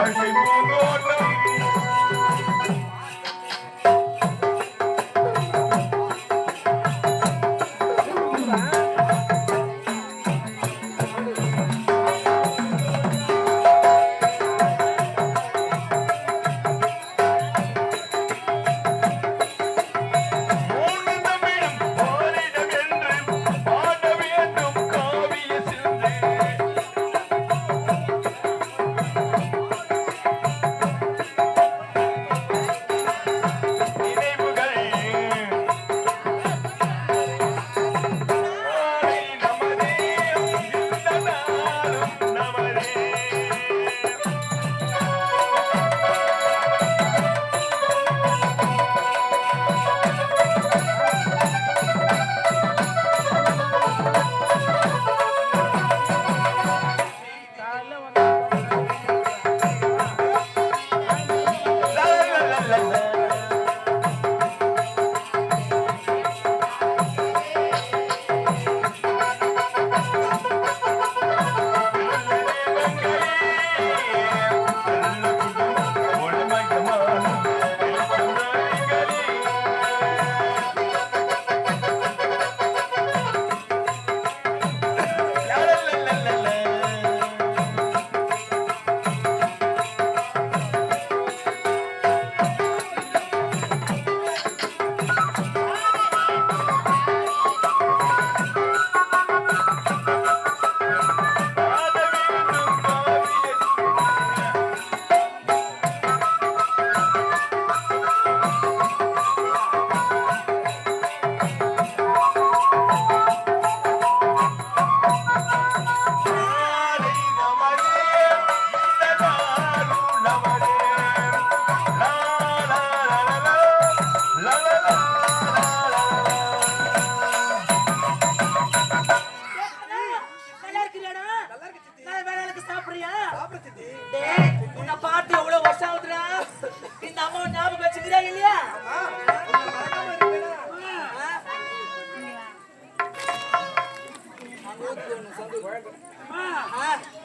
அமைவதுதானே வாழ்க்கை பூந்தோட்டம்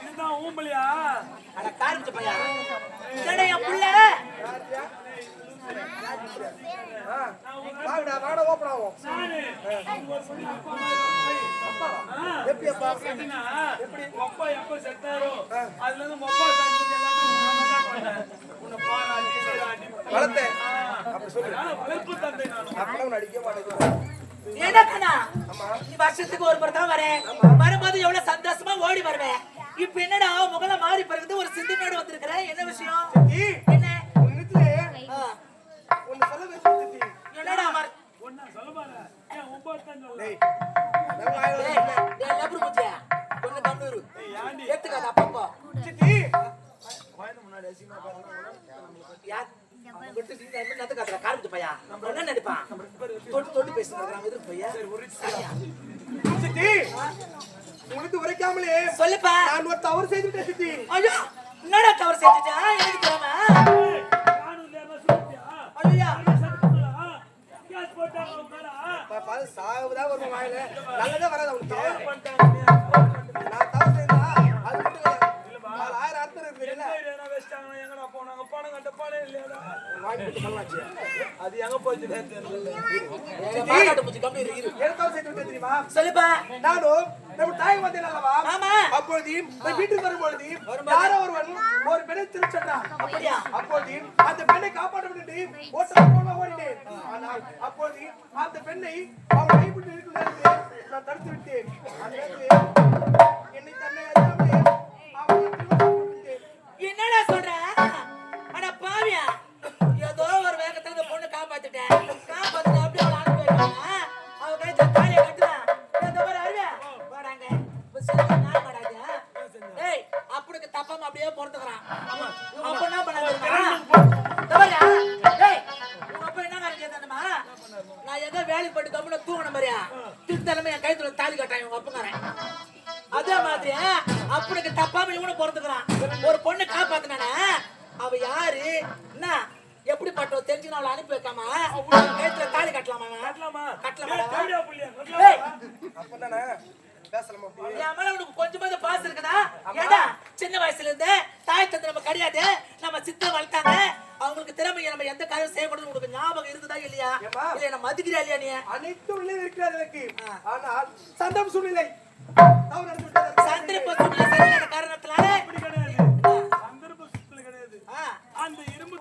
இதுதான் ஊம்பலியா அட, காரிச்ச பையா. என்னடா என் புள்ள? ஒரு பொண்ணு அப்பா. எப்படி அப்பா? எப்ப செத்தாரோ அதுல இருந்து தான் பண்ணேன். உன்னை பாராட்டி. வளர்த்தேன். அப்படி சொல்லு. வளர்ப்பு தந்தை நானு. அப்பெல்லாம் உன்னை அடிக்கவே மாட்டேங்கிறேன். என்ன கண்ணா? ஆமா. நீ வருஷத்துக்கு ஒரு முறை தான் வரேன். வரும்போது எவ்வளவு சந்தோஷமா ஓடி வருவேன். இப்ப என்னடா முகல மாறி பிறகுது ஒரு சிந்தனையோட வந்திருக்கிற என்ன விஷயம் சித்தி, என்ன உன்னிடத்திலே ஆ, ஒண்ணு சொல்ல வேண்டும் சித்தி. என்னடா ஒண்ணா சொல்ல பாரு. ஏன் ஒன்பது? டேய், டேய், லெப்ரு? எடுத்துக்காத அப்பப்போ. சித்தி, உனக்கு உரைக்காமலே. சொல்லுப்பா. நான் ஒரு தவறு செய்து விட்டேன் சித்தி. ஐயோ! என்னடா கவர் செஞ்சுட்டா எனக்கு தெரியாம? ஐயா சாவுதான் வரும் வாயில. நல்லதே வராது அவனுக்கு எங்க பூச்சி தெரியுமா? சொல்லுப்பா. நானும் நம்ம தாய் வந்தேன் அல்லவா அப்பொழுது வீட்டுக்கு வரும்பொழுது? யாரோ ஒருவன் ஒரு பெண்ணை திருச்சென்றான். அப்படியா? அப்பொழுது அந்த பெண்ணை காப்பாற்ற விட்டு ஓட்ட ஓடினேன். ஆனால் அப்பொழுது அந்த பெண்ணை அவன் கைவிட்டு இருக்கும் நேரத்தில் நான் தடுத்து விட்டேன். அந்த தப்பாம அப்படியே பொறுத்துக்கிறான். உங்க அப்பா என்ன பண்ணாரு ஏய் உங்க அப்பா என்ன காரியம் செய்தானுமா நான் ஏதோ வேலைக்கு போயிட்டு கம்முன்னு தூங்கின மாதிரியா? திருத்தலமே என் கைத்துல தாலி கட்டான் உங்க அப்பங்காரன். அதே மாதிரி அப்படிக்கு தப்பாம இவனை பொறுத்துக்கிறான். ஒரு பொண்ணு காப்பாத்தினானே அவ யாரு? என்ன? எப்படிப்பட்டவ? தெரிஞ்சுக்கணும் அவளை அனுப்பி வைக்காம? அவன் கழுத்துல தாலி கட்டலாமா? கட்டலாமா? கட்டலாமா? பேசலாமா கொஞ்சமாவது பாசம் இருக்குதா? ஏடா சின்ன வயசுல இருந்து தாய் தந்தை நம்ம கிடையாது. நம்ம சித்தம் வளர்த்தாங்க. அவங்களுக்கு திறமையை நம்ம எந்த காரியம் செய்யக்கூடாது உங்களுக்கு ஞாபகம் இருக்குதா இல்லையா? இல்ல நம்ம மதிக்கிறா இல்லையா நீ? அனைத்து உள்ளே இருக்கிறது எனக்கு ஆனால் சந்தம் சூழ்நிலை. சந்திரப்ப சூழ்நிலை சரியான காரணத்தினால. சந்தர்ப்ப கிடையாது. ஆ, அந்த இரும்பு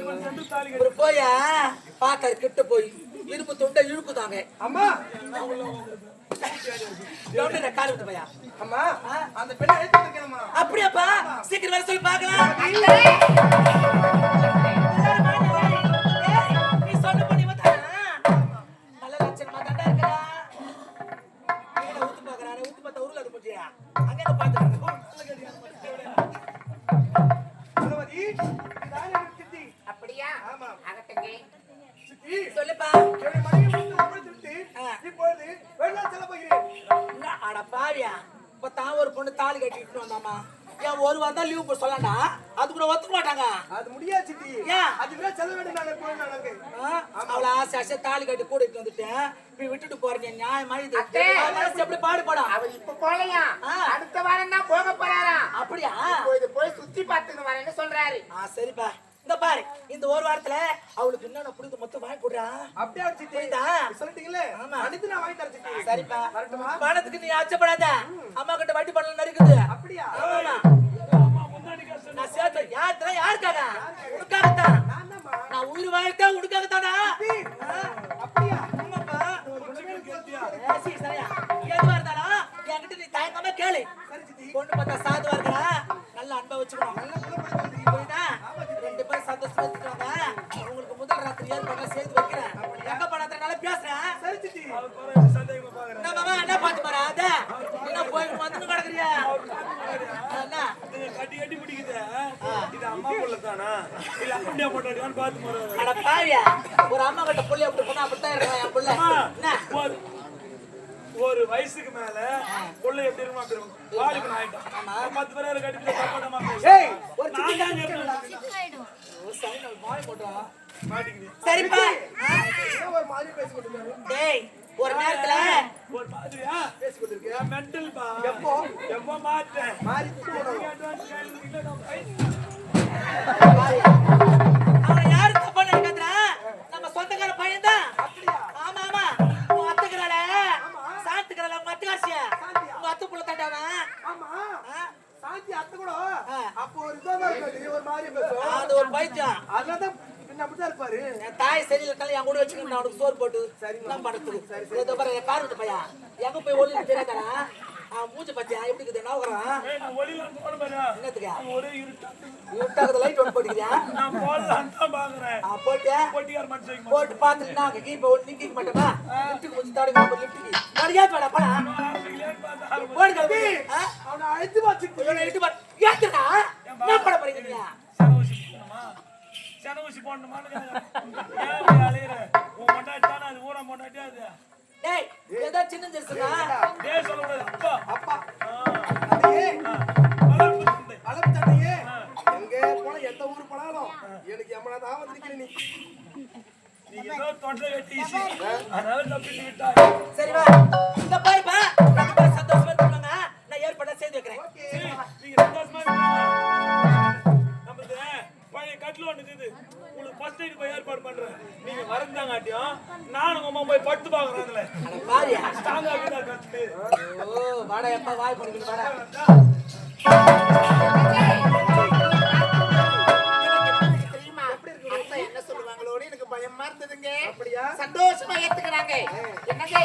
இவன் சென்று தாலி இவரு போய்? பாத்தாரு கிட்ட போய். இரும்பு துண்டை இழுக்குதாங்க. அம்மா. அம்மா. அந்த பெண்ணை. அப்படியாப்பா? சீக்கிரம் வர சொல்லி பார்க்கலாம். எல்லாரும் வாங்க, தாலி கட்டிட்டு வந்தாமா ஏன் ஒரு வாரம் தான் லீவ் போட சொல்லண்டா? அது கூட ஒத்துக்க மாட்டாங்க. அது முடியாது சித்தி. ஏன்? அதுவே செல்ல நான் அங்கே. ஆ, அவளை ஆசை ஆசை தாலி கட்டி கூட்டிட்டு வந்துட்டேன். இப்ப விட்டுட்டு போறீங்க நியாயமா இது? மனசு எப்படி பாடுபடும்? அவர் இப்ப போலையா. அடுத்த வாரம் தான் போக போறாரா? அப்படியா? இப்போது போய் சுத்தி பார்த்துன்னு வரேன்னு சொல்றாரு. ஆ சரிப்பா. இந்த பாரு இந்த ஒரு வாரத்துல அவளுக்கு என்னென்ன பிடிக்கும் மொத்தம் வாங்கி கொடுறா அப்படியே ஒரு சித்தி. புரியுதா? சொல்லிட்டீங்களே, ஆமா. அனைத்து நான் வாங்கி தரேன் சித்தி. சரிப்பா? பணத்துக்கு நீ அச்சப்படாத அம்மா கிட்ட வட்டி பணம் இருக்குது அப்படியா? பாக்குறேன் என்ன பாத்து பாரு அத என்ன போய் வந்து கிடக்குறியா? கட்டி கட்டி பிடிக்குது இது அம்மா புள்ள தானா இல்ல அப்படியே போட்டாடியான்னு பார்த்து போறாரு அட பாவியா ஒரு அம்மா கிட்ட புள்ளைய விட்டு போனா அப்படித்தான் இருக்கான் என் புள்ள. என்ன ஒரு ஒரு வயசுக்கு மேல புள்ள எப்படி இருக்குமா அப்படி இருக்கும். வாலிபன் ஆயிட்டான் பத்து பேர் கட்டி தப்பாடமா ஏய், ஒரு சித்தி நான் தான் ஓ, சரி, நான் வாய் போட்டோம். மாட்டிக்குது. சரிப்பா. ஒரு மாதிரி பேசிக் கொண்டிருக்காரு? டேய் ஒரு நேரத்துல. ஒரு மாதிரியா? பேசிக் கொண்டிருக்கியா? மென்டல் பா. எப்போ? எப்போ மாட்டேன் மாறி. அவன் யாரு தப்பா நம்ம சொந்தக்கார பையன் தான் ஆமா ஆமா. உன் அத்துக்கிறாள சாத்துக்கிறாள உங்க அத்துக்காசிய உங்க அத்து புள்ள தாண்டவன் ஆமா. சாந்தி அத்தை கூட. அப்போ ஒரு மாதிரி பேசும். அது ஒரு பைத்தியம். அதனாலதான் பின்ன அப்படிதான் இருப்பாரு. என் தாய் சரியில்லை என் கூட வச்சுக்கணும். நான் அவனுக்கு சோறு போட்டு எல்லாம் படுத்துக்கு இதோ பாரு என் கார் பையா? எங்க போய் ஒளி தெரியாதானா மூஞ்சி பத்தியா? எப்படி இருக்குது? நோக்குறான் ஒளியில என்னத்துக்கு? இருட்டாக்குது லைட் ஒன்று போட்டுக்கிறியா? மனுஷன் போட்டு. பார்த்துட்டு நான் கீப்ப ஒன்று நிக்க மாட்டேமா லிஃப்ட்டுக்கு கொஞ்சம் தாடி ஒரு லிஃப்ட்டுக்கு. நிறையா பேடா போடா. அவனை அழைத்து வச்சுட்டு இவனை இட்டு பாரு ஏத்துடா என்ன நீங்க சனவசி போடணுமா சனவசி போடணுமான்னு அலையிற உன் பொண்டாட்டி தானே அது? ஊரா பொண்டாட்டியா அது? டேய் ஏதோ சின்ன சிறுசுடா. டே சொல்லக்கூடாது அப்பா. அப்பா. ஆ, தந்தையே, ஆ, வளர்ப்பு தந்தை. வளர்ப்பு தந்தையே, எங்க போனா எந்த ஊர் போனாலும் எனக்கு எம்மனா தான் வந்திருக்கிற நீ. நீ ஏதோ தொண்டை வெட்டிச்சு அதனால தப்பிட்டு விட்டாய் சரி வா. இந்த பாருப்பா aid போய் ஏற்பாடு பண்றேன். நீங்க வரந்தாங்காட்டியும் நானும் உங்க அம்மா போய் பாரியா strong ஆ இருக்குதா கட்டிலு? ஓ வாடா எப்பா வாய் பண்ணிக்கிட்டு எனக்கு பயமா இருந்ததுங்க. அப்படியா? சந்தோஷமா ஏத்துக்கிறாங்க. என்னங்க